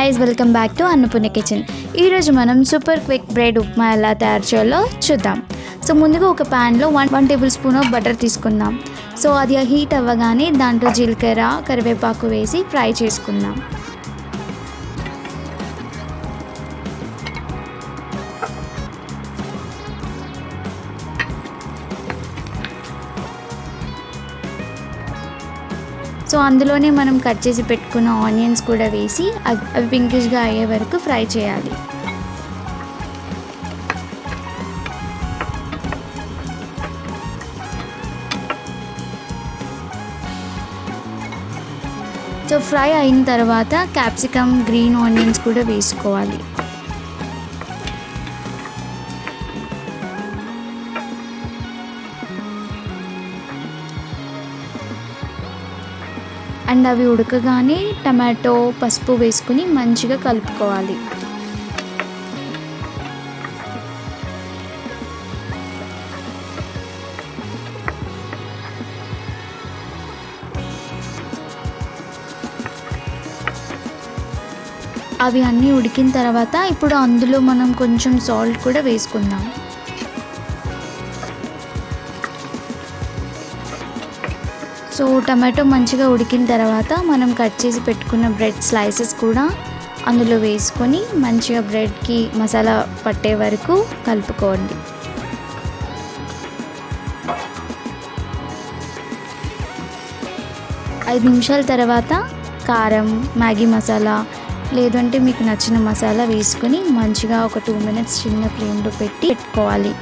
Highs welcome back to Annapurna kitchen ఈరోజు మనం super quick bread upma ఎలా తయారు చేయాలో చూద్దాం. సో ముందుగా ఒక ప్యాన్లో one one table spoon of butter తీసుకుందాం. సో అది హీట్ అవ్వగానే దాంట్లో జీలకర్ర కరివేపాకు వేసి ఫ్రై చేసుకుందాం. సో అందులోనే మనం కట్ చేసి పెట్టుకున్న ఆనియన్స్ కూడా వేసి అవి అవి పింకిష్గా అయ్యే వరకు ఫ్రై చేయాలి. సో ఫ్రై అయిన తర్వాత క్యాప్సికమ్ గ్రీన్ ఆనియన్స్ కూడా వేసుకోవాలి. అండ్ అవి ఉడకగానే టమాటో పసుపు వేసుకుని మంచిగా కలుపుకోవాలి. అవి అన్నీ ఉడికిన తర్వాత ఇప్పుడు అందులో మనం కొంచెం సాల్ట్ కూడా వేసుకుందాం. సో టమాటో మంచిగా ఉడికిన తర్వాత మనం కట్ చేసి పెట్టుకున్న బ్రెడ్ స్లైసెస్ కూడా అందులో వేసుకొని మంచిగా బ్రెడ్కి మసాలా పట్టే వరకు కలుపుకోండి. ఐదు నిమిషాల తర్వాత కారం మ్యాగీ మసాలా లేదంటే మీకు నచ్చిన మసాలా వేసుకొని మంచిగా ఒక టూ మినిట్స్ చిన్న ఫ్లేమ్లో పెట్టి పెట్టుకోవాలి.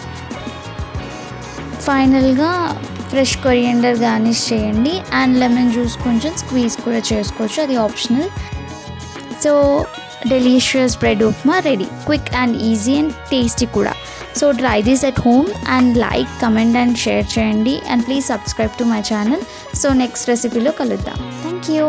ఫైనల్గా ఫ్రెష్ కొరియండర్ గార్నిష్ చేయండి అండ్ లెమన్ జ్యూస్ కొంచెం స్క్వీజ్ కూడా చేసుకోవచ్చు అది optional so delicious bread upma ready quick and easy and tasty కూడా. So try this at home and like comment and share చేయండి. And please subscribe to my channel so next రెసిపీలో కలుద్దాం. Thank you